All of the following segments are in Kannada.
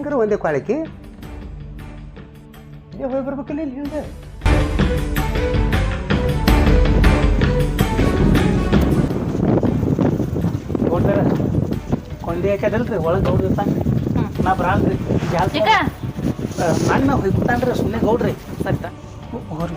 ಹೆಂಗಾರ ಒಂದೇ ಕ್ವಾಳಿಕಿ ಇಲ್ಲೇ ಹೋಗಿ ಬರ್ಬೇಕಿಲ್ಲ ಇಲ್ಲಿ ಹಿಂದೆ ನೋಡ್ತಾರ ಕೊಂಡಿ ಹಾಕ್ಯದಲ್ರಿ ಒಳಗೆ ಗೌಡ್ರ ಇರ್ತಾನ ನಾ ಬರಲ್ರಿ ಜಾಸ್ತಿ. ಅಣ್ಣ ಹೋಗಿ ಸುಮ್ಮನೆ ಗೌಡ್ರಿ ಸರಿತ ಹೋಗ್ರಿ.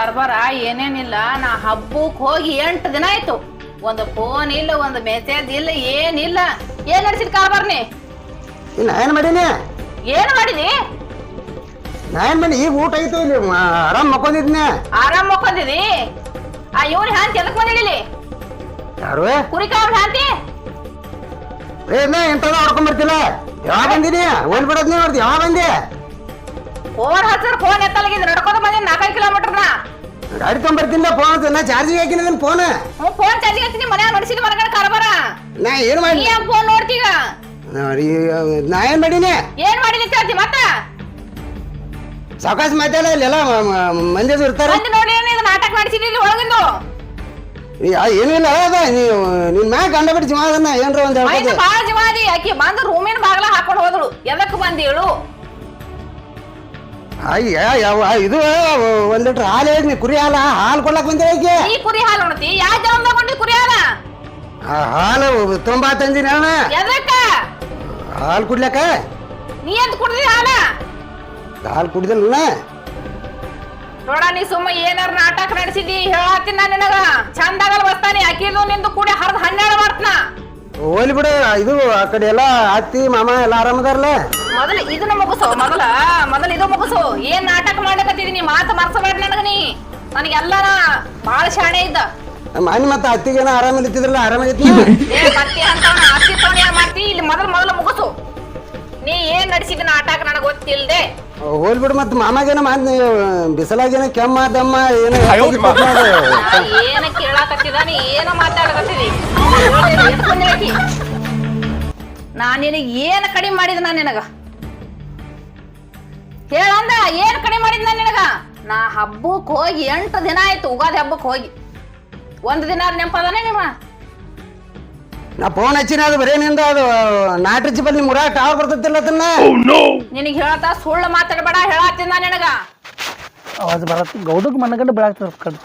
ಕಾರ್ಬಾರ ಏನೇನಿಲ್ಲ ನಾ ಹಬ್ಬಕ್ ಹೋಗಿ ಎಂಟು ದಿನ ಆಯ್ತು. ಒಂದು ಫೋನ್ ಇಲ್ಲ ಒಂದು ಮೆಸೇಜ್ ಇಲ್ಲ ಏನಿಲ್ಲ. ಏನ್ ನಡೆಸಿದ ಕಾರ್ಬಾರ್ನಿ? ನಾ ಏನು ಮಾಡೀನಿ ಏನ್ ಮಾಡಿದಿ? ನಾ ಮನೆ ಮಾಡಿ ಈಗ ಊಟ ಆಯ್ತು ಇಲ್ಲಿ ಆರಾಮ್ ಮಕ್ಕೊಂದಿದ್ನೆ ಆರಾಮ್ ಮಕ್ಕೊಂದಿದಿ ಆ ಇವ್ನ ಹ್ಯಾಂತಿ ಎದಕ್ ಬಂದಿಡಿಲಿ ಯಾರು? ಕುರಿ ಕಾರ್ಬಾರ್ ಹ್ಯಾಂತಿ ಏನ ಎಂತದ ಹೊಡ್ಕೊಂಡ್ ಬರ್ತಿಲ್ಲ. ಯಾವಾಗ ಬಂದಿನಿ ಹೋಲ್ ಬಿಡೋದ್ ನೀವ್ ಯಾವ ಬಂದೆ? ಫೋನ್ ಹಚ್ಚರ್ ಫೋನ್ ಎತ್ತಲಾಗಿದ್ ನಡ್ಕೋತ ಬಂದಿನಿ ನಾಲ್ಕೈದು ಕಿಲೋಮೀಟರ್ ನಾ. ಗಾಡಿ ತೊಗೊಂಬರ್ತಿಲ್ಲ ಫೋನ್ ನಾ ಚಾರ್ಜಿಗೆ ಹಾಕಿನ ಫೋನ್. ಹ್ಞೂ ಫೋನ್ ಚಾರ್ಜಿಗೆ ಹಚ್ಚಿನಿ ಮನ್ಯಾಗ ನಡೆಸಿದ ಮನಗಡೆ ಕರಬರ ನಾ ಏನು ನೀ ಮಾಡಿ ಯಾಕೆ ಫೋನ್ ನೋಡ್ತೀಗ? ನೋಡಿ ನಾ ಏನು ಮಾಡೀನಿ? ಏನ್ ಮಾಡಿದಿ ಕೇಳ್ತಿ ಮತ್ತ? ಸಾವಕಾಶ ಮಾತಾಡ ಇಲ್ಲೆಲ್ಲ ಮ- ಮ- ಇರ್ತಾರೆ. ಬಂದು ನೋಡಿ ಇದು ನಾಟಕ ಮಾಡಿಸಿದಿ ಇಲ್ಲಿ ಒಳಗಿಂದು? ಏನೂ ಇಲ್ಲ ಅದ ನೀವು ನಿನ್ ಮ್ಯಾಗ ಕಂಡಬಿಟ್ಟು ಜೀವ ಅದನ್ನ ಏನ್ರ ಒಂದ್ ಮೈಂಡ್ ಹೇಳ್ಕೊತೆ ಬಾಳ ಆಕಿ ಬಂದು ರೂಮಿನ ಬಾಗ್ಲ ಹಾಕೊಂಡು ಹೋದಳು. ಎದಕ್ ಬಂದಿಳು ಅಯ್ಯ ಯಾವ ಇದು ಒಂದ್ ಲೀಟ್ರ್ ಹಾಲು ಹೇಳಿದ್ನಿ ಕುರಿ ಹಾಲ ಹಾಲು ಕೊಡ್ಲಕ್ ಬಂದೆ ಈ ಕುರಿ ಹಾಲು ಉಣ್ತಿ ಯಾವ ಜನ್ಮದಾಗ ಕೊಂಡಿ ಕುರಿ ಹಾಲ ಆ ಹಾಲು ತುಂಬಾ ತಂದಿನಿ ಅಣ್ಣ ಎದಕ್ಕ? ಹಾಲು ಕುಡ್ಲಕ ನೀ ಎಂತ ಕುಡ್ದಿ ಹಾಲ? ಹಾಲು ಕುಡಿದಲ್ಲ ನೋಡ ನೀ ಸುಮ್ಮ ಏನಾರ ನಾಟಕ ನಡೆಸಿದಿ ಹೇಳತ್ತೀನಿ ನಾ ನಿನಗ. ಚಂದಾಗಲ್ ಬಸ್ತಾನಿ ಅಕ್ಕಿದು ನಿಂದು ಕೂಡಿ ಹರ್ದ ಹನ್ನೆರಡು ಮಾಡ್ತನ. ಹೋಲಿ ಬಿಡ ಇದು ಆ ಕಡೆ ಎಲ್ಲ ಅತ್ತಿ ಮಾಮ ಎಲ್ಲ ಆರಾಮದಾರಲ್ಲ ಮೊದಲ ಇದನ್ನ ಮುಗಿಸು ಮೊದಲ ಮೊದಲ ಇದು ಮುಗಿಸು. ಏನ್ ನಾಟಕ ಮಾಡಕತ್ತಿದೀನಿ ಮಾತು ಮರ್ಸಬೇಡ ನನಗ ನೀ. ನನಗೆಲ್ಲ ಬಾಳ ಶಾಣೆ ಇದ್ದ. ಮನೆ ಮತ್ತೆ ಅತ್ತಿಗೇನ ಆರಾಮಿರ್ತಿದ್ರಲ್ಲ ಆರಾಮಾಗಿತ್ತು ಏ ಮತ್ತೆ ಅಂತ ಅತ್ತಿ ತೋಣಿ ಮಾಡ್ತಿ ಇಲ್ಲಿ ಮೊದಲ ಮೊದಲ ಮುಗಿಸು. ನೀ ಏನ್ ನಡೆಸಿದ ನಾಟಕ ನನಗೆ ಗೊತ್ತಿಲ್ದೆ. ಹೋಲ್ ಬಿಡು ಮತ್ತೆ ಮಾಮಾಗೇನ ಮಾತ್ ಬಿಸಲಾಗೇನ ಕೆಮ್ಮ ದಮ್ಮ ಏನೋ ನಾ ಏನ ಕೇಳಾಕತ್ತಿದ ನೀ ಏನ ಮಾತಾಡಕತ್ತಿದಿ? ನಾ ನಿನಗೆ ಏನ್ ಕಡಿಮೆ ಮಾಡಿದ ನಾ ನಿನಗ? ಹೇಳಂದ ಏನ್ ಕಡಿಮೆ ಮಾಡಿದ ನಾ ನಿನಗ? ನಾ ಹಬ್ಬಕ್ ಹೋಗಿ ಎಂಟು ದಿನ ಆಯ್ತು ಉಗಾದಿ ಹಬ್ಬಕ್ಕೆ ಹೋಗಿ. ಒಂದ್ ದಿನ ನೆನಪದಾನೆ ನಿಮ್ಮ? ನಾ ಫೋನ್ ಹಚ್ಚಿನ ಅದು ಬರೇ ನಿಂದ ಅದು ನಾಟ್ರಿಚ್ ಬಲ್ಲಿ ಮುರಾ ಟವರ್ ಬರ್ತೈತಿಲ್ಲ ಅದನ್ನ? ನಿನಗೆ ಹೇಳ್ತಾ ಸುಳ್ಳು ಮಾತಾಡಬೇಡ ಹೇಳತ್ತಿನ ನಿನಗ? ಅವಾಜ್ ಬರತ್ತ ಗೌಡಗ್ ಮನಗಂಡ ಬೆಳಗ್ತದ ಕಡ್ತ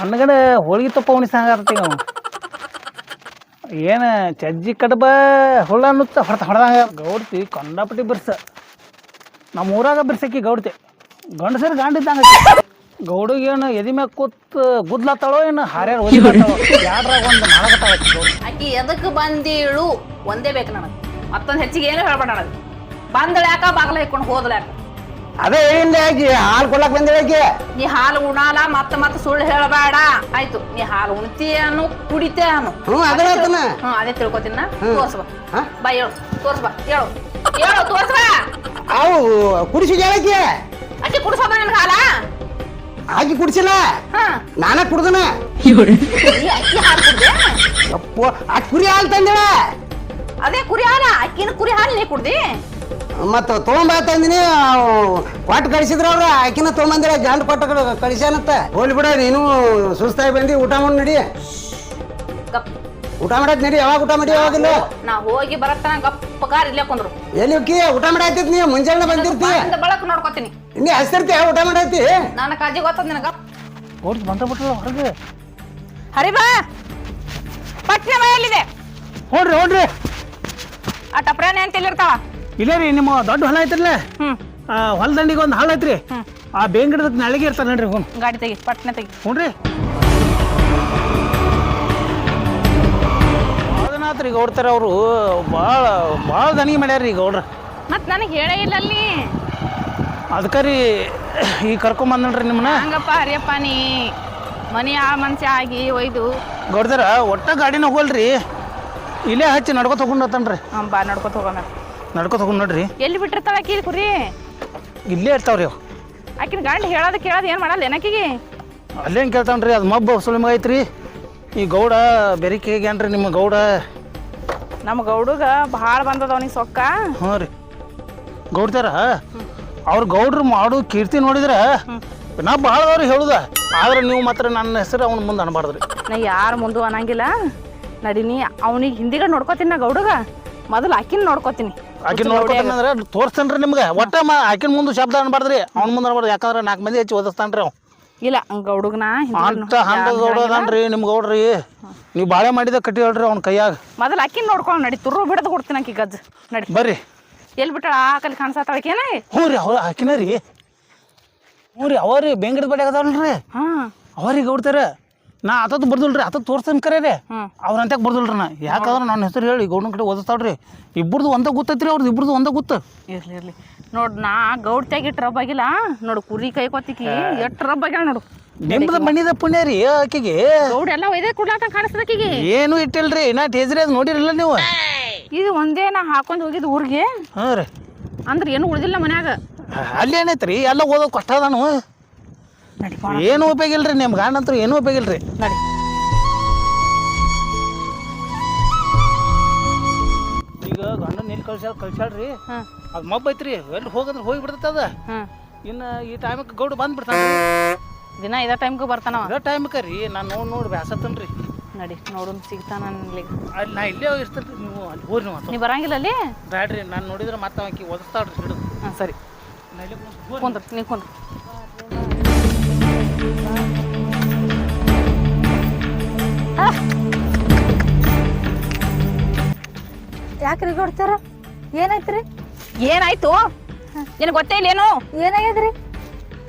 ಮನಗಂಡ ಹೋಳಿಗೆ ತಪ್ಪ ಉಣಿಸಂಗಾರತ್ತೀಗ ಅವ. ಏನು ಚಜ್ಜಿ ಕಡಬ ಹುಳ ಅನ್ನುತ್ತ ಹೊಡ್ತ ಹೊಡ್ದಂಗ ಗೌಡ್ತಿ ಕಂಡಾಪಟ್ಟಿ ಬಿರ್ಸ. ನಮ್ಮ ಊರಾಗ ಬಿರ್ಸಕ್ಕಿ ಗೌಡ್ತಿ. ಗಂಡಸರು ಗಾಂಡಿದ್ದಂಗ ಗೌಡಿಗೆ ಏನು ಎದಿ ಮ್ಯಾಗ ಕೂತ್ ಗುದ್ಲತ್ತಾಳೋ ಏನು ಹಾರ್ಯಾರ ಯಾಡ್ರಾಗ ಒಂದು ಮಾಡಕತ್ತಾಳ ಆಕಿ ಎದಕ್ ಬಂದಿಳು ಒಂದೇ ಬೇಕು ನನಗೆ. ಮತ್ತೊಂದು ಹೆಚ್ಚಿಗೆ ಏನು ಹೇಳ್ಬೇಡ ನನಗೆ. ಬಂದಳ ಯಾಕ? ಬಾಗಲ ಹಿಡ್ಕೊಂಡು ಹೋದಳ ಯಾಕ? ಅದೇ ಏನಿಲ್ಲ ಆಕಿ ಹಾಲು ಕೊಡ್ಲಕ್ ಬಂದಿಲ್ಲ ಆಕಿ. ನೀ ಹಾಲು ಉಣಾಲ ಮತ್ತೆ ಮತ್ತೆ ಸುಳ್ಳು ಹೇಳಬೇಡ. ಆಯ್ತು ನೀ ಹಾಲು ಉಣ್ತೀಯ ಅನ್ನು ಕುಡಿತೇ ಅನ್ನು ಹ್ಞೂ ಅದೇ ಹೇಳ್ತಾನ. ಹ್ಮ್ ಅದೇ ತಿಳ್ಕೊತೀನ ತೋರ್ಸ್ಬಾ. ಹಾ? ಬಾ ಹೇಳು. ತೋರ್ಸ್ಬಾ. ಹೇಳು. ಹೇಳು ತೋರ್ಸ್ಬಾ. ಅವು ಕುಡಿಸಿ ಆಕಿ? ಅಕ್ಕಿ ಕುಡಿಸೋದ ನಿನ್ ಹಾಲ? ಆಕಿ ಕುಡಿಸಿಲ್ಲ. ಹಾ. ನಾನ ಕುಡ್ದನ. ಅಕ್ಕಿ ಹಾಲು ಕುಡ್ದೆ? ಅಪ್ಪೋ ಆ ಕುರಿ ಹಾಲು ತಂದಿಳ ಅದೇ ಕುರಿ ಹಾಲ? ಅಕ್ಕಿನ ಕುರಿ ಹಾಲು ನೀ ಕುಡ್ದಿ? ಮತ್ತ ತೊಗೊಂಬ ತಂದಿನಿ ಕೊಟ್ಟು ಕಳಿಸಿದ್ರ ಅವ್ರ ಆಕಿನ ತೊಗೊಂಬಂದಿರ ಜಾಂಡ್ ಕೊಟ್ಟ ಕಳಿಸ್ಯಾನತ್ತ ಹೋಗ್ಲಿ ಬಿಡ ನೀನು ಸುಸ್ತಾಗಿ ಬಂದಿ ಊಟ ಮಾಡಿ ನಡಿ. ಗಪ್. ಊಟ ಮಾಡಕ್ ನಡಿ ಯಾವಾಗ ಊಟ ಮಾಡಿ ಯಾವಾಗಿಲ್ಲ. ನಾ ಹೋಗಿ ಬರತ್ತ ಗಪ್ಪ ಕಾರ್ ಇಲ್ಲೇ ಕುಂದ್ರು. ಎಲ್ಲಿ ಊಟ ಮಾಡಾಯ್ತಿತ್ ನೀ? ಮುಂಜಾನೆ ಬಂದಿರ್ತಿ. ಬಂದ ಬಳಕ ನೋಡ್ಕೊತೀನಿ. ಇನ್ನೇ ಹಸ್ತಿರ್ತಿ ಊಟ ಮಾಡಾಯ್ತಿ ನನ್ನ ಕಾಜಿ ಗೊತ್ತದ ನಿನಗ? ಗೌಡ್ತಿ ಬಂದ ಬಿಟ್ರಲ್ಲ ಹೊರಗೆ ಹರಿಬಾ ಪಟ್ನೆ ಮನೆಯಲ್ಲಿದೆ ಹೋಡ್ರಿ ಹೋಡ್ರಿ. ಆ ಟಪ್ರಾಣಿ ಏನ್ ಎಲ್ಲಿರ್ತಾಳ ಇಲ್ಲೇ ರೀ ನಿಮ್ಮ ದೊಡ್ಡ ಹೊಲ ಐತ್ರಲ್ಲ? ಹ್ಮ್. ಆ ಹೊಲ ಒಂದು ಹಾಳು ಐತ್ರಿ. ಆ ಬೇಂಗಿಡದ ನಳಿಗೆ ಇರ್ತಾರೆ ನೋಡ್ರಿ ಹ್ಞೂ ಗಾಡಿ ತೆಗಿ ಪಟ್ನೆ ತೆಗಿ. ಹ್ಞೂ ಅದನ್ನಾತ್ರಿ ಗೌಡ್ತಾರ ಅವರು ಭಾಳ ಭಾಳ ದನಿಗೆ ಮಾಡ್ಯಾರ ರೀ ಗೌಡ್ರ. ಮತ್ ನನಗೆ ಹೇಳೇ ಇಲ್ಲ ಅಲ್ಲಿ ಅದಕ್ಕೆ ರೀ ಈಗ ಕರ್ಕೊಂಬಂದ್ರಿ ನಿಮ್ಮನ್ನ? ಹಂಗಪ್ಪ ಹರಿಯಪ್ಪ ನೀ ಮನಿ ಆ ಮನ್ಸಿ ಆಗಿ ಒಯ್ದು. ಗೌಡ್ದಾರ ಒಟ್ಟ ಗಾಡಿನ ಹೋಗಲ್ರಿ. ಇಲ್ಲೇ ಹಚ್ಚಿ ನಡ್ಕೊತ ಹೋಗ್ಕೊಂಡು ಹೋಗ್ತಾನ್ರಿ ಹ್ಮ್, ಬಾ ನಡ್ಕೊತ ಹೋಗೋಣ. ನಡ್ಕೊತ ಹೋಗ್ಕೊಂಡು ನೋಡ್ರಿ. ಎಲ್ಲಿ ಬಿಟ್ಟಿರ್ತಾಳ ಆಕಿ ಕುರಿ? ಇಲ್ಲೇ ಇರ್ತಾವ್ರಿ ಅವು. ಆಕಿನ ಗಂಡ ಹೇಳೋದು ಕೇಳೋದು ಏನು ಮಾಡಲ್ಲ ಏನಕ್ಕಿಗೆ ಅಲ್ಲೇನು ಕೇಳ್ತಾನ್ರಿ ಅದು ಮಬ್ಬ ಸುಳಿಮಗ ಐತ್ರಿ. ಈ ಗೌಡ ಬೆರಿಕೆ ಹೇಗ್ಯಾನ್ರಿ ನಿಮ್ಮ ಗೌಡ? ನಮ್ಮ ಗೌಡಗ ಭಾಳ ಬಂದದ ಅವನಿಗೆ ಸೊಕ್ಕ? ಹ್ಞೂ ರೀ. ಗೌಡ್ತಾರ ಅವ್ರ ಗೌಡ್ರು ಮಾಡೋ ಕೀರ್ತಿ ನೋಡಿದ್ರೆ ನಾ ಭಾಳ ಅವ್ರಿಗೆ ಹೇಳುದ. ಆದ್ರೆ ನೀವು ಮಾತ್ರ ನನ್ನ ಹೆಸರು ಅವ್ನ ಮುಂದೆ ಅನ್ಬಾರ್ದ್ರಿ. ನಾ ಯಾರ ಮುಂದೆ ಅನ್ನಂಗಿಲ್ಲ. ನಡೀನಿ ಅವನಿಗೆ ಹಿಂದಿಗ ನೋಡ್ಕೋತೀನಿ ನಾ ಗೌಡಗ. ಮೊದಲು ಆಕಿನ ನೋಡ್ಕೋತೀನಿ. ಆಕಿನ ನೋಡ್ಕೊತಾನಂದ್ರೆ ತೋರಿಸ್ತೇನ್ರಿ ನಿಮ್ಗೆ. ಒಟ್ಟ ಮಾ ಆಕಿನ ಮುಂದೆ ಶಬ್ದ ಅನ್ಬಾರ್ದ್ರಿ. ಅವ್ನ ಮುಂದೆ ಅನ್ಬಾರ್ದು ಯಾಕಂದ್ರೆ ನಾಲ್ಕು ಮಂದಿ ಹೆಚ್ಚು ಓದಿಸ್ತಾನ್ರಿ ಅವ್ನು. ಇಲ್ಲ ಗೌಡಗನಾಡ್ರಿ ಅಂತ ಹಂಡ ನಿಮ್ ಗೌಡ್ರಿ. ನೀವು ಬಾಳೆ ಮಾಡಿದ ಕಟ್ಟಿ ಹೇಳ್ರಿ ಅವ್ನ ಕೈಯಾಗ. ಮೊದಲು ಆಕಿನ ನೋಡ್ಕೊಂಡು ನಡಿ. ತುರ್ರು ಬಿಡದು ಕೊಡ್ತೀನಿ ಆಕಿ ಗಜ್ ನಡಿ. ಬರ್ರಿ. ಎಲ್ಲಿ ಬಿಟ್ಟಾಳ ಆಕಲ್ ಕಾಣಿಸತ್ತಾಳಕೇನ ಹ್ಞೂ ರೀ ಅವ್ರು ಹಾಕಿನ ರೀ. ಹ್ಞೂ ರೀ ಅವರಿ ಬೆಂಗಡದ ಬಡಿ ಆಗದಲ್ರಿ ಹಾಂ. ಅವ್ರಿಗೆ ಗೌಡ್ತಾರ. ನಾ ಅದದ್ದು ಬರ್ದಿಲ್ರಿ ಆತದ್ ತೋರ್ಸನ್ ಕರೆ ರೀ. ಅವ್ರ ಅಂತ ಬರ್ದಿಲ್ರಿ ನಾ. ಯಾಕಂದ್ರೆ ನನ್ನ ಹೆಸರು ಹೇಳಿ ಗೌಡನ ಕಡೆ ಓದಿಸ್ತಾಳ್ರಿ. ಇಬ್ಬರದು ಒಂದ ಗೊತ್ತೈತ್ರಿ ಅವ್ರದ್ದು ಇಬ್ಬರದು ಒಂದ ಗೊತ್ತ ಇರ್ಲಿ ಇರ್ಲಿ. ನೋಡ್ ನಾ ಗೌಡ್ತ್ಯಾಗ ಇಟ್ಟು ರಬ್ ಆಗಿಲ್ಲ. ನೋಡು ಕುರಿ ಕೈ ಕೊತ್ತಿಕಿ ಎಷ್ಟು ರಬ್ ಆಗ್ಯಾಳ ನೋಡು. ನಿಮ್ದು ಮಣ್ಣಿದ ಪುಣ್ಯ ರೀ ಆಕಿಗೆ. ಗೌಡ ಎಲ್ಲ ಒಯ್ದೆ ಕುಡ್ಲಾಕ ಕಾಣಿಸ್ತದಕ್ಕಿಗೆ ಏನು ಇಟ್ಟಿಲ್ರಿ ನಾ ಟೇಜ್ರಿ ಅದು ನೋಡಿರಲ್ಲ ನೀವು. ಇದು ಒಂದೇ ನಾ ಹಾಕೊಂಡು ಹೋಗಿದ್ದು ಊರಿಗೆ. ಹಾಂ ರೀ. ಅಂದ್ರೆ ಏನು ಉಳಿದಿಲ್ಲ ಮನ್ಯಾಗ. ಅಲ್ಲಿ ಏನೈತ್ರಿ ಎಲ್ಲ ಓದೋದು ಕಷ್ಟ ಅದಾನು. ಏನು ಉಪಯೋಗ ಇಲ್ರಿ ನಿಮ್ಮ ಗಂಡ ಏನು ಏನೂ ಉಪಯೋಗ ಇಲ್ರಿ. ನಡಿ. ಈಗ ಗಂಡನ ಎಲ್ಲಿ ಕಳ್ಸ್ಯಾಳ ಕಳ್ಸ್ಯಾಳ್ರಿ? ಹಾಂ. ಅದು ಮಬ್ಬ ಐತ್ರಿ. ಎಲ್ಲಿ ಹೋಗಂದ್ರೆ ಹೋಗಿ ಬಿಡ್ತದ ಹಾಂ. ಇನ್ನು ಈ ಟೈಮಕ್ಕೆ ಗೌಡ ಬಂದ್ಬಿಡ್ತಾನೆ ದಿನ ಇದೇ ಟೈಮ್ಗೆ ಬರ್ತಾನ ಅದೇ ಟೈಮ್ಗೆ ರೀ? ನಾನು ನೋಡಿ ನೋಡಿ ಬ್ಯಾಸತ್ತನ್ರಿ. ನಡಿ ನೋಡೋಣ ಸಿಗ್ತಾನ ಇಲ್ಲಿ ಅಲ್ಲಿ ನಾ ಇಲ್ಲೇ ಇರ್ತೀನಿ ನೀವು ಅಲ್ಲಿ ಹೋರಿ ನೀವು ನೀ ಬರಂಗಿಲ್ಲ ಅಲ್ಲಿ? ಬ್ಯಾಡ್ರಿ ನಾನು ನೋಡಿದ್ರೆ ಮತ್ತೆ ಆಕಿ ಓದಿಸ್ತಾಳ್ರಿ ಹಿಡಿದು ಹಾಂ ಸರಿ. ನಾ ಇಲ್ಲೇ. ಕುಂದ್ರ ನೀ ಕುಂದ್ರ. ಯಾಕ್ರಿ ಕೊಡ್ತಾರ ಏನಾಯ್ತ್ರಿ? ಏನಾಯ್ತು? ನಿನಗೆ ಗೊತ್ತೇ ಇಲ್ಲ ಏನು ಏನಾಗ್ಯದ್ರಿ?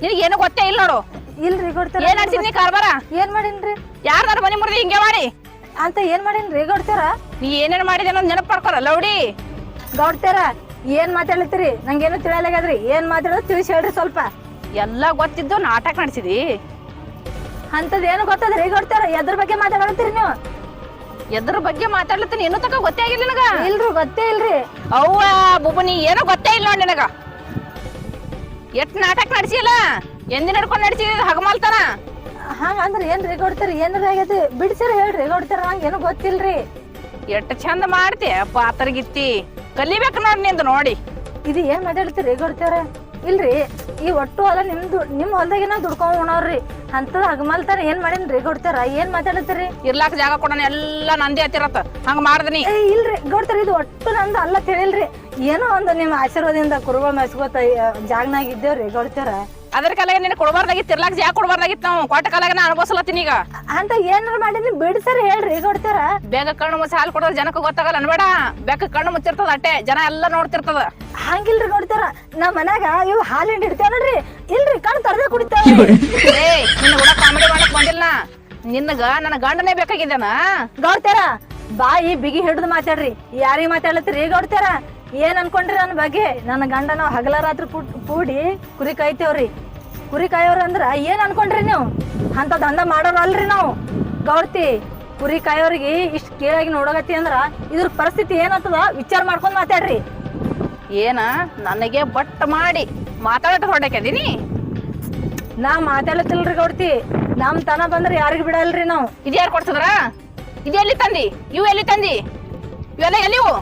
ನಿನಗೆ ಏನು ಗೊತ್ತೇ ಇಲ್ಲ ನೋಡು. ಇಲ್ರಿ ಕೊಡ್ತಾರ ಏನ್ ನಡ್ಸಿದ್ ನೀ ಕಾರ್ಬಾರ? ಏನ್ ಮಾಡಿನ್ರಿ? ಯಾರ್ದಾರ ಮನೆ ಮುರಿದಿ ಹಿಂಗೆ ಮಾಡಿ? ಅಂತ ಏನ್ ಮಾಡಿನ್ರಿ ಕೊಡ್ತಾರ ನೀ ಏನೇನು ಮಾಡಿದೆ ಅನ್ನೋದು ನೆನಪು ಮಾಡ್ಕೊರ ಲೌಡಿ. ಗೌಡ್ತಾರ ಏನ್ ಮಾತಾಡ್ಲತ್ತೀರಿ? ನಂಗೇನು ತಿಳಿಯಲಾಗ್ಯದ್ರಿ? ಏನ್ ಮಾತಾಡೋದು ತಿಳಿಸಿ ಹೇಳ್ರಿ ಸ್ವಲ್ಪ. ಎಲ್ಲ ಗೊತ್ತಿದ್ದು ನಾಟಕ ನಡೆಸಿದಿ. ಅಂತದ್ ಏನು ಗೊತ್ತದ್ರಿ ಕೊಡ್ತಾರ ಎದ್ರ ಬಗ್ಗೆ ಮಾತಾಡತ್ತೀರಿ ನೀವು? ಎದ್ರ ಬಗ್ಗೆ ಮಾತಾಡ್ಲತ್ತೀನಿ? ಇನ್ನೂ ತಕ ಗೊತ್ತೇ ಆಗಿಲ್ಲ ನನಗ? ಇಲ್ರಿ ಗೊತ್ತೇ ಇಲ್ರಿ. ಅವ್ವ ಬುಬ್ಬ ನೀ ಏನೋ ಗೊತ್ತೇ ಇಲ್ಲ ನೋಡಿ ನಿನಗ. ಎಷ್ಟ್ ನಾಟಕ ನಡೆಸಿಲ್ಲ ಎಂದಿ ನಡ್ಕೊಂಡು ನಡೆಸಿದ ಹಗಮಲ್ತನ? ಹಂಗ ಏನ್ ರೀ ಕೊಡ್ತಾರ ಏನ್ರ ಆಗೈತಿ ಬಿಡ್ಸಿರ ಹೇಳ್ರಿ ಕೊಡ್ತಾರ ಏನು ಗೊತ್ತಿಲ್ರಿ. ಎಷ್ಟು ಚಂದ ಮಾಡ್ತಿ ಪಾತ್ರಗಿತ್ತಿ ಕಲಿಬೇಕು ನೋಡಿ ನಿಂದು ನೋಡಿ. ಇದು ಏನ್ ಮಾತಾಡ್ತೀರಿ ಕೊಡ್ತಾರ ಇಲ್ರಿ ಈ ಒಟ್ಟು ಹೊಲ ನಿಮ್ದು ನಿಮ್ ಹೊಲ್ದಾಗಿನ ದುಡ್ಕೊಂಡ್ ಉಣವ್ರಿ ಅಂತ ಹಗಮಲ್ತಾರ ಏನ್ ಮಾಡೇನ್ರಿ? ಕೊಡ್ತಾರ ಏನ್ ಮಾತಾಡತ್ತೀರಿ? ಇರ್ಲಾಕ ಜಾಗ ಕೊಡೋಣ ಎಲ್ಲ ನಂದಿ ಹತ್ತಿರತ್ತ. ಹಂಗ ಮಾಡ್ದನಿ. ಏ ಇಲ್ರಿ ಗೊಡ್ತಾರ ಇದು ಒಟ್ಟು ನಂದು ಅಲ್ಲ ತಿಳಿಲ್ರಿ. ಏನೋ ಒಂದು ನಿಮ್ಮ ಆಶೀರ್ವಾದದಿಂದ ಕುರುಗಳು ಮೆಸ್ಕೋತ ಜಾಗನಾಗಿದ್ದೇವ್ರಿ ಇದ್ದೇವ್ರಿ ಗೌಡ್ತಾರ? ಅದ್ರ ಕಾಲಾಗ ನಿನ್ ಕೊಡಬಾರ್ದಾಗಿತ್ತು ತಿರ್ಲಾಕ್ ಯಾಕೆ ಕೊಡಬಾರ್ದಾಗಿತ್ತು ನಾವು. ಕೊಟ್ಟ ಕಾಲಾಗ ನಾ ಅನುಭವಿಸ್ಲತ್ತೀನಿ ಈಗ. ಅಂತ ಏನಾರ ಮಾಡಿದ್ರಿ ಬಿಡ್ಸರಿ ಹೇಳ್ರಿ ಕೊಡ್ತಾರ ಬೇಗ ಕಣ್ಣು ಮುಚ್ಚಿ ಹಾಲು ಕೊಡೋದು ಜನಕ್ಕೆ ಗೊತ್ತಾಗಲ್ಲ ಅನ್ಬೇಡ. ಬೇಕ ಕಣ್ಣು ಮುಚ್ಚಿರ್ತದ ಅಟ್ಟೆ ಜನ ಎಲ್ಲ ನೋಡ್ತಿರ್ತದ. ಹಂಗಿಲ್ರಿ ನೋಡ್ತಾರ ನಮ್ ಮನ್ಯಾಗ ಇವ್ ಹಾಲು ಹಿಂಡಿ ಇಡ್ತೇವ ನೋಡ್ರಿ ಇಲ್ರಿ ಕಣ್ ತರದೇ ಕುಡಿತೇವ ಏ ನಿನ್ನ ಕೂಡ ಕಾಮಿಡಿ ಮಾಡಕ್ ಬಂದಿಲ್ಲ. ನಿನ್ನಗ ನನ್ನ ಗಂಡನೇ ಬೇಕಾಗಿದ್ದಾನ. ಗೌಡ್ತಾರ ಬಾಯಿ ಬಿಗಿ ಹಿಡಿದು ಮಾತಾಡ್ರಿ. ಯಾರಿಗೆ ಮಾತಾಡ್ಲತ್ತೀರಿ ಗೌಡ್ತಾರ? ಏನ್ ಅನ್ಕೊಂಡ್ರಿ ನನ್ನ ಬಗ್ಗೆ? ನನ್ನ ಗಂಡನ ನಾವ್ ಹಗಲ ರಾತ್ರಿ ಕೂಡಿ ಕುರಿ ಕಾಯ್ತೇವ್ರಿ. ಕುರಿ ಕಾಯೋರ್ ಅಂದ್ರ ಏನ್ ಅನ್ಕೊಂಡ್ರಿ ನೀವು? ಅಂತ ದಂಧ ಮಾಡೋರ್ ಅಲ್ರಿ ನಾವು. ಗೌಡ್ತಿ ಕುರಿ ಕಾಯೋರಿಗೆ ಇಷ್ಟ ಕೇಳಾಗಿ ನೋಡಗತ್ತಿ ಅಂದ್ರ ಇದ್ರ ಪರಿಸ್ಥಿತಿ ಏನತ್ತದ ವಿಚಾರ ಮಾಡ್ಕೊಂಡ್ ಮಾತಾಡ್ರಿ. ಏನ? ನನಗೆ ಬಟ್ ಮಾಡಿ ಮಾತಾಡಕ್ ಹೊಡಕದೀನಿ ನಾ ಮಾತಾಡತಿಲ್ರಿ ಗೌಡ್ತಿ. ನಮ್ ತನ ಬಂದ್ರೆ ಯಾರಿಗ ಬಿಡಲ್ರಿ ನಾವು. ಇದು ಯಾರು ಕೊಡ್ಸದ್ರ? ಇದೆಲ್ಲಿ ಎಲ್ಲಿ ತಂದಿ? ಇವು ಎಲ್ಲಿ ತಂದಿ? ಇವೆಲ್ಲ ಎಲ್ಲಿವು?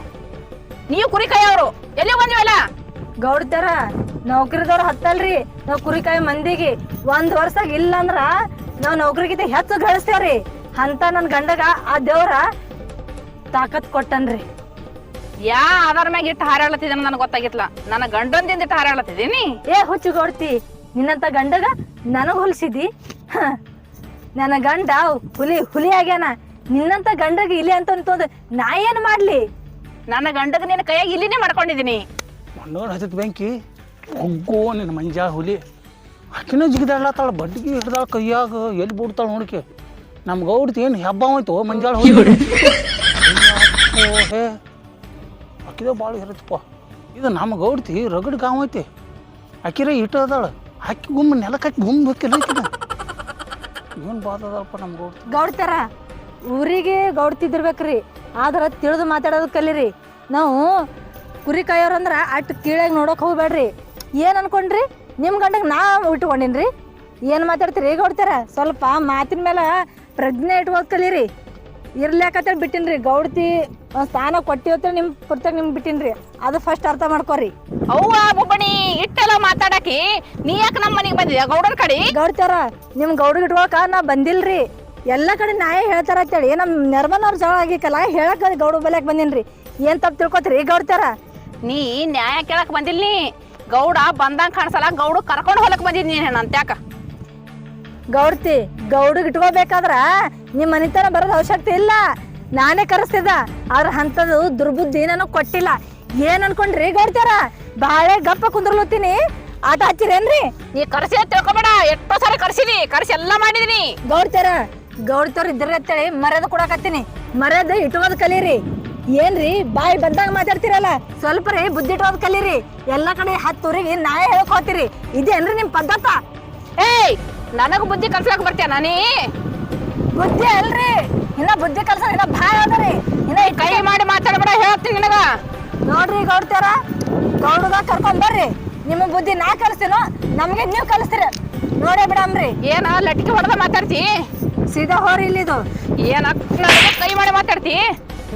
ನೀವು ಕುರಿ ಕಾಯವ್ರು ಎಲ್ಲಿ ಗೌಡ ಗೌಡ್ತಾರ ನೌಕರಿದವ್ರು ಹತ್ತಲ್ರಿ. ನಾವ್ ಕುರಿಕಾಯಿ ಮಂದಿಗೆ ಒಂದ್ ವರ್ಷದಾಗ ಇಲ್ಲ ಅಂದ್ರ ನಾವ್ ನೌಕರಿಗಿಂತ ಹೆಚ್ಚು ಗಳಿಸ್ತೇವ್ರಿ. ಅಂತ ನನ್ ಗಂಡಗ ಆ ದೇವ್ರ ತಾಕತ್ ಕೊಟ್ಟನ್ರಿ. ಯಾ ಆಧಾರ ಮ್ಯಾಗ ಇಟ್ಟು ಹಾರಾಡ್ಲತ್ತಿದ್ದೇನೆ ನನಗೆ ಗೊತ್ತಾಗಿತ್ಲ? ನನ್ನ ಗಂಡಂದಿಂದ ಇಟ್ಟು ಹಾರಾಡ್ಲತ್ತಿದ್ದೀನಿ ಏ ಹುಚ್ಚು ಗೌಡ್ತಿ ನಿನ್ನಂತ ಗಂಡಗ ನನಗ್ ಹೊಲ್ಸಿದಿ? ಹ. ನನ್ನ ಗಂಡ ಹುಲಿ ಹುಲಿ ಆಗ್ಯಾನ ನಿನ್ನಂತ ಗಂಡಗ ಇಲಿ ಅಂತ ಅಂತಂದ್ ನಾ ಏನ್ ಮಾಡ್ಲಿ? ನನ್ನ ಗಂಡದ ನಿನ್ನ ಕೈಯಾಗ ಇಲ್ಲಿನೇ ಮಾಡ್ಕೊಂಡಿದ್ದೀನಿ. ಮಣ್ಣೋರ್ ಹತ್ತಿದ ಬೆಂಕಿ ಒಗ್ಗೋ ನಿನ್ನ ಮಂಜಾಳ ಹುಲಿ. ಆಕಿನ ಜಿಗಿದಾಡ್ಲತ್ತಾಳ ಬಡ್ಡಿಗೆ ಹಿಡ್ದಾಳ ಕೈಯಾಗ ಎಲ್ಲಿ ಬಿಡ್ತಾಳ ನೋಡಿಕೆ. ನಮ್ಮ ಗೌಡ್ತಿ ಏನು ಹೆಬ್ಬ ಹೋಯ್ತು ಮಂಜಾಳ ಹುಲಿ ಹೇ ಅಕ್ಕಿದ ಭಾಳ ಇರುತ್ತಪ್ಪ ಇದು ನಮ್ಮ ಗೌಡ್ತಿ ರಗಡ್ ಗಾಂವ್ ಐತಿ. ಅಕ್ಕಿರ ಇಟ್ಟು ಅದಾಳ. ಆಕಿ ಗುಮ್ಮ ನೆಲ ಕಟ್ಟಿ ಗುಮ್ಮ ಬೇಕಿಲ್ಲ ಏನು ಬಾದ ಅದಲ್ಪ ನಮ್ಮ ಗೌಡ್ತಿ ಗೌಡ್ತಾರ? ಊರಿಗೆ ಗೌಡ್ತಿದಿರ್ಬೇಕ್ರಿ ಆದ್ರ ತಿಳಿದು ಮಾತಾಡೋದು ಕಲೀರಿ. ನಾವು ಕುರಿ ಕಾಯೋರಂದ್ರ ಅಟ್ ಕೀಳಾಗಿ ನೋಡೋಕೆ ಹೋಗ್ಬೇಡ್ರಿ ಏನ್ ಅನ್ಕೊಂಡ್ರಿ? ನಿಮ್ಮ ಗಂಡಗೆ ನಾ ಇಟ್ಕೊಂಡಿನ್ರಿ. ಏನು ಮಾತಾಡ್ತೀರಿ? ಗೌಡ್ತಾರ ಸ್ವಲ್ಪ ಮಾತಿನ ಮೇಲೆ ಪ್ರಜ್ಞೆ ಇಟ್ಕೋದ್ ಕಲೀರಿ. ಇರ್ಲಾಕತ್ತೇಳಿ ಬಿಟ್ಟಿನ್ರಿ. ಗೌಡ್ತಿ ಒಂದ್ ಸ್ಥಾನ ಕೊಟ್ಟಿವತ್ತ ನಿಮ್ ಪುರ್ತಕ್ ನಿಮ್ ಬಿಟ್ಟಿನ್ರಿ. ಅದು ಫಸ್ಟ್ ಅರ್ಥ ಮಾಡ್ಕೋರಿ. ಅವ್ವ ಬುಬ್ಬಣಿ ಇಟ್ಟೆಲ್ಲ ಮಾತಾಡಕಿ ನೀ ಯಾಕೆ ನಮ್ಮ ಮನೆಗೆ ಬಂದಿದ್ಯಾ ಗೌಡನ್ ಕಡೆ? ಗೌಡ್ತಾರ ನಿಮ್ ಗೌಡ್ ಇಟ್ಕೊಳಕ ನಾ ಬಂದಿಲ್ರಿ. ಎಲ್ಲ ಕಡೆ ನ್ಯಾಯ ಹೇಳ್ತಾರ ಅಂತೇಳಿ. ನಮ್ಮ ನಿರ್ಮಲ್ ಅವ್ರ ಜಗಳ ಆಗಿಕಲ್ಲ ಹೇಳಕ್ ಗೌಡ ಬೆಲೆಕ್ ಬಂದಿನ್ರಿ. ಏನ್ ತಪ್ಪು ತಿಳ್ಕೊತ್ರಿ? ಗೌಡ್ತಾರ ನೀ ನ್ಯಾಯ ಕೇಳಕ್ ಬಂದಿಲ್ಲ ನೀ ಗೌಡ ಬಂದಂಗ ಕಾಣಿಸಲ್ಲ ಗೌಡ ಕರ್ಕೊಂಡು ಹೊಲಕ್ ಬಂದಿದ್ನಿ ಯಾಕ? ಗೌಡ್ತಿ ಗೌಡಿಗೆ ಇಟ್ಕೋಬೇಕಾದ್ರ ನಿಮ್ ಮನಿತನ ಬರೋದ್ ಅವಶ್ಯಕತೆ ಇಲ್ಲ. ನಾನೇ ಕರೆಸ್ತಿದ್ದ ಅವ್ರ ಹಂತದ್ದು ದುರ್ಬುದ್ಧಿ ನನಗೆ ಕೊಟ್ಟಿಲ್ಲ. ಏನ್ ಅನ್ಕೊಂಡ್ರಿ ಗೌಡ್ತಾರ ಬಾಳೆ ಗಪ್ಪ ಕುಂದ್ರಲತ್ತೀನಿ. ಆಟ ಹಚ್ಚಿರೇನ್ರಿ? ನೀ ಕರ್ಸಿ ತಿಳ್ಕೊಬೇಡ. ಎಷ್ಟೋ ಸಾರಿ ಕರ್ಸಿನಿ ಕರ್ಸಿ ಎಲ್ಲ ಮಾಡಿದೀನಿ. ಗೌಡ್ತಾರ ಗೌಡ್ತಾರ ಇದ್ರೆ ಅಂತೇಳಿ ಮರ್ಯಾದ ಕೊಡಕತ್ತೀನಿ. ಮರ್ಯಾದ ಇಟ್ಕೋದ್ ಕಲೀರಿ. ಏನ್ರಿ ಬಾಯಿ ಬಂದಾಗ ಮಾತಾಡ್ತಿರಲ್ಲ? ಸ್ವಲ್ಪ ರೀ ಬುದ್ಧಿ ಇಟ್ಕೋದ್ ಕಲೀರಿ. ಎಲ್ಲ ಕಡೆ ಹತ್ತೂರಿಗೆ ನಾಳೆ ಹೇಳಕ್ ಹೋಗ್ತೀರಿ. ಇದೇನ್ರಿ ನಿಮ್ ಪದ್ಧತ? ಏಯ್ ನನಗ ಬುದ್ಧಿ ಕಲ್ಸಕ್ ಬರ್ತೀಯ ನಾನೇ? ಬುದ್ಧಿ ಅಲ್ರಿ. ಇನ್ನ ಬುದ್ಧಿ ಕಲ್ಸ ಇನ್ನ ಭಾಳ ಅದರಿ ಇನ್ನ ಈ ಕೈ ಮಾಡಿ ಮಾತಾಡ್ಬೇಡ ಹೇಳ್ತೀನಿ ನಿನಗ. ನೋಡ್ರಿ ಗೌಡ್ತಾರ ಗೌಡದ ಕರ್ಕೊಂಡ್ ಬರ್ರಿ. ನಿಮ್ಮ ಬುದ್ಧಿ ನಾ ಕಲಿಸ್ತೀನೋ ನಮ್ಗೆ ನೀವು ಕಲಿಸ್ತೀರ. ನೋಡೇ ಬಿಡಮ್ರಿ. ಏನ ಲಟ್ಕೆ ಹೊಡೆದ ಮಾತಾಡ್ತಿ? ಸೀದಾ ಹೋರಿ ಇಲ್ಲಿದು. ಏನ ಕೈ ಮಾಡಿ ಮಾತಾಡ್ತಿ?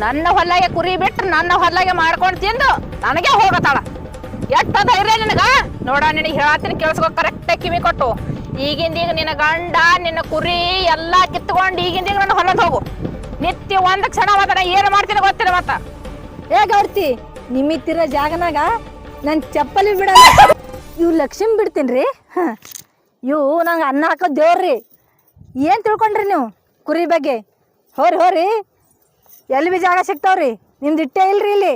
ನನ್ನ ಹೊಲಾಗೆ ಕುರಿ ಬಿಟ್ಟು ನನ್ನ ಹೊಲಾಗೆ ಮಾಡ್ಕೊಂಡು ತಿಂದು ನನಗೆ ಹೋಗತ್ತಾಳ ಎಷ್ಟ ಧೈರ್ಯ ನಿನಗ? ನೋಡ, ನಿನಗೆ ಹೇಳತ್ತೀನಿ ಕೇಳಿಸ್ಕೊ ಕರೆಕ್ಟಾಗಿ ಕಿವಿ ಕೊಟ್ಟು. ಈಗಿಂದ ಈಗ ನಿನ್ನ ಗಂಡ, ನಿನ್ನ ಕುರಿ ಎಲ್ಲಾ ಕಿತ್ಕೊಂಡು ಈಗಿಂದ ಈಗ ನನ್ನ ಹೊಲದ ಹೋಗು. ನಿತ್ಯ ಒಂದ್ ಕ್ಷಣ ಮಾತಾಡ ಏನು ಮಾಡ್ತೀನಿ ಗೊತ್ತಿರ ಮತ್ತ. ಏ ಗೌಡ್ತಿ ನಿಮ್ಮಿತ್ತಿರೋ ಜಾಗನಾಗ ನನ್ ಚಪ್ಪಲಿ ಬಿಡಲ್ಲ. ಇವ್ ಲಕ್ಷ್ಮಿ ಬಿಡ್ತೀನ್ರಿ? ರೀ ಇವು ನಂಗೆ ಅನ್ನ ಹಾಕೋ ದೇವ್ರಿ ಏನು ತಿಳ್ಕೊಂಡ್ರಿ ನೀವು? ಕುರಿ ಬಗ್ಗೆ. ಹೋರಿ ಹೋರಿ. ಎಲ್ಲಿ ಬಿ ಜಾಗ ಸಿಗ್ತಾವ್ರಿ? ನಿಮ್ದು ಇಟ್ಟೇ ಇಲ್ರಿ ಇಲ್ಲಿ.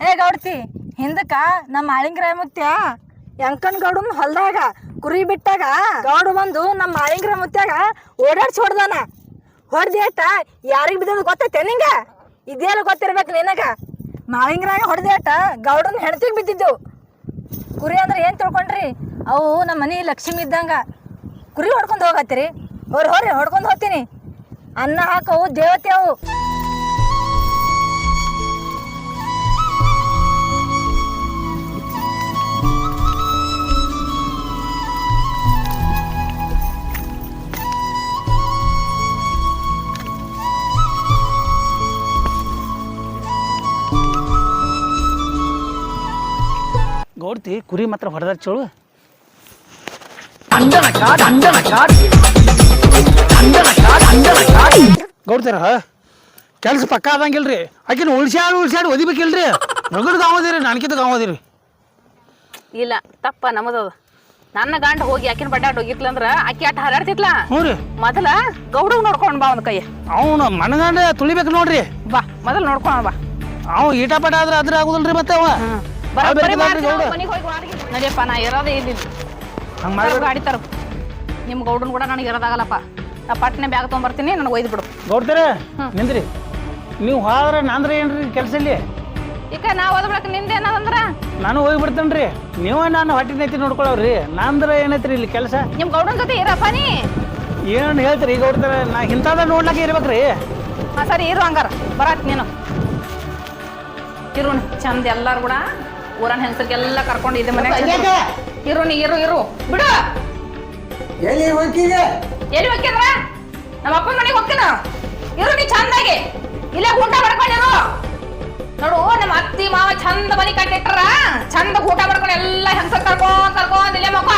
ಏ, ಗೌಡ್ತಿ, ಹಿಂದಕ್ಕ ನಮ್ಮ ಆಳಿಂಗ್ರಾಯ ಮುತ್ಯ ಯಂಕಣ್ ಗೌಡನ್ ಹೊಲ್ದಾಗ, ಕುರಿ ಬಿಟ್ಟಾಗ ಗೌಡು ಬಂದು ನಮ್ಮ ಆಳಿಂಗ್ರ ಮುತ್ಯಾಗ ಓಡಾಡ್ಸಿ ಹೊಡ್ದಾನ. ಹೊಡೆದೇಟ ಯಾರಿಗೆ ಬಿದ್ದದ ಗೊತ್ತೈತೆ ನಿಂಗ? ಇದೆಲ್ಲ ಗೊತ್ತಿರ್ಬೇಕು ನಿನಗ. ಮಾಳಿಂಗ್ರಾಗ ಹೊಡೆದೇಟ ಗೌಡನ್ ಹೆಣ್ತಿಗೆ ಬಿದ್ದಿದ್ದು. ಕುರಿ ಅಂದ್ರೆ ಏನು ತಿಳ್ಕೊಂಡ್ರಿ? ಅವು ನಮ್ಮ ಮನೆ ಲಕ್ಷ್ಮಿ ಇದ್ದಂಗ. ಕುರಿ ಹೊಡ್ಕೊಂಡು ಹೋಗತ್ತೀರಿ. ಹೋರಿ ಹೋರಿ ಹೊಡ್ಕೊಂಡು ಹೋಗ್ತೀನಿ. ಅನ್ನ ಹಾಕವು ದೇವತೆ ಅವು. ಗೌಡ್ತಿ ಕುರಿ ಮಾತ್ರ ಹೊಡೆದ ಚೋಳು. ಗೌಡ್ತಾರ ಕೆಲಸ ಪಕ್ಕ ಆದಂಗಿಲ್ರಿ. ಆಕಿನ ಉಳ್ಸ್ಯಾಡ್ ಉಳ್ಸ್ಯಾಡ್ ಒದಿಬೇಕಿಲ್ರಿ. ರಗಡ್ ಗಾವದಿರಿ ನನಗಿಂತ ಗಾವದಿರಿ. ಇಲ್ಲ ತಪ್ಪ ನಮ್ಮದದ. ನನ್ನ ಗಂಡ ಹೋಗಿ ಆಕಿನ ಬಡ್ಡಾಡ್ ಹೋಗಿತ್ಲಂದ್ರ ಆಕಿ ಆಟ ಹಾರಾಡ್ತಿತ್ಲ? ಹ್ಞೂ ರೀ. ಮೊದಲ ಗೌಡ ನೋಡ್ಕೊಂಡ್ ಬಾ ಒಂದ್ ಕೈ ಅವನು ಮನಗಂಡ ತುಳಿಬೇಕು ನೋಡ್ರಿ. ಬಾ ಮೊದಲ್ ನೋಡ್ಕೊಂಡ್ ಬಾ. ಅವ ಈಟ ಪಟ ಆದ್ರೆ ಅದ್ರ ಆಗುದಿಲ್ರಿ ಮತ್ತೆ ಅವ. ಬರೋಬ್ಬರಿ. ಮನೆಗ್ ಹೋಗಿ. ನಡಿಯಪ್ಪ ನಾ ಇರೋದೇ ಇಲ್ಲಿ ಹಂಗ್ ಗಾಡಿ ತರು ನಿಮ್ ಗೌಡನ್ ಕೂಡ ನನಗೆ ಇರೋದಾಗಲ್ಲಪ್ಪ ನಾ ಪಟ್ನೆ ಬ್ಯಾಗ್ ತೊಗೊಂಬರ್ತೀನಿ ನನಗೆ ಒಯ್ದು ಬಿಡು. ಗೌಡ್ತಾರ ನಿಂದ್ರಿ. ನೀವು ಹೋದ್ರೆ ನಾಂದ್ರೆ ಏನ್ರಿ ಕೆಲಸ ಇಲ್ಲಿ ಈಗ ನಾ ಓದ್ಬಿಡಕ್ ನಿಂದೆ ಏನದಂದ್ರ ನಾನು ಹೋಗಿ ಬಿಡ್ತೇನ್ರಿ. ನೀವ ನಾನು ಹೊಟ್ಟೆ ನೈತಿ ನೋಡ್ಕೊಳವ್ರಿ. ನಂದ್ರ ಏನೈತ್ರಿ ಇಲ್ಲಿ ಕೆಲಸ? ನಿಮ್ ಗೌಡನ್ ಜೊತೆ ಇರಪ್ಪ ನೀ? ಏನ್ ಹೇಳ್ತೀರಿ ಈಗ ಗೌಡ್ತಾರ? ನಾ ಇಂಥದ ನೋಡ್ಲಕ್ಕ ಇರ್ಬೇಕ್ರಿ. ಹಾ ಸರಿ ಇರು ಹಂಗಾರ. ಬರತ್ ನೀನು. ಇರು ಚಂದ ಎಲ್ಲಾರು ಕೂಡ ಊರನ್ ಹೆಂಗಸರಿಗೆಲ್ಲ ಕರ್ಕೊಂಡು ಇದೆ ಮನೆ ಇರು ನೀ ಇರು ಇರು ಬಿಡು. ಎಲ್ಲಿ ಹೋಗ್ತಿದೆ ಎಲ್ಲಿ ಹೋಗ್ಯದ್ರ ನಮ್ಮ ಅಪ್ಪನ ಮನೆಗೆ ಹೋಗ್ತೀನ ಇರು ನೀ ಚಂದಾಗಿ. ಇಲ್ಲೇ ಊಟ ಮಾಡ್ಕೊಂಡಿರು ನೋಡು ನಮ್ಮ ಅತ್ತಿ ಮಾವ ಚಂದ ಮನೆ ಕಟ್ಟಿಟ್ರ. ಚಂದ ಊಟ ಮಾಡ್ಕೊಂಡು ಎಲ್ಲ ಹೆಂಗಸರ್ ಕರ್ಕೊಂಡ್ ಕರ್ಕೊಂಡ್ ಇಲ್ಲೇ ಮಕ್ಕ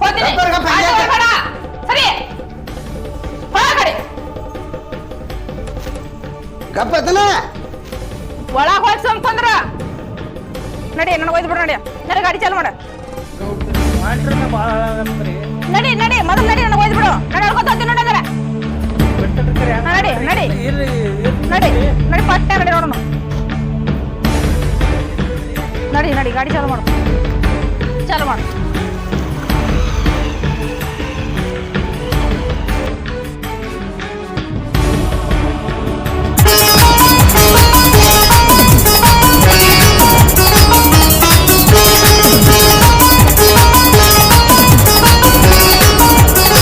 ಹೋಗ್ತೀನಿ. ಸರಿ. ಹೊರ ಕಡೆ ಗಪ್ಪತ್ತನ ಒಳಗ್ ಹೋಗಿ ಅಂತಂದ್ರ ನಡಿ ನನಗೆ ಒಯ್ದು ಬಿಡ ನಡಿ. ನನಗೆ ಗಾಡಿ ಚಾಲು ಮಾಡ. ನಡಿ ನಡಿ ಮೊದಲು ನಡಿ ನನಗೆ ಒಯ್ದು ಬಿಡು. ನಾನು ಹೇಳ್ಕೊತೀನಿ ನೋಡಿ ಅಂದ್ರೆ. ನಡಿ ನಡಿ. ನಡಿ ನಡಿ ಪಟ್ಟೆ ನಡಿ ನೋಡೋಣ. ನಡಿ ನಡಿ ಗಾಡಿ ಚಾಲು ಮಾಡು. ಚಾಲು ಮಾಡು.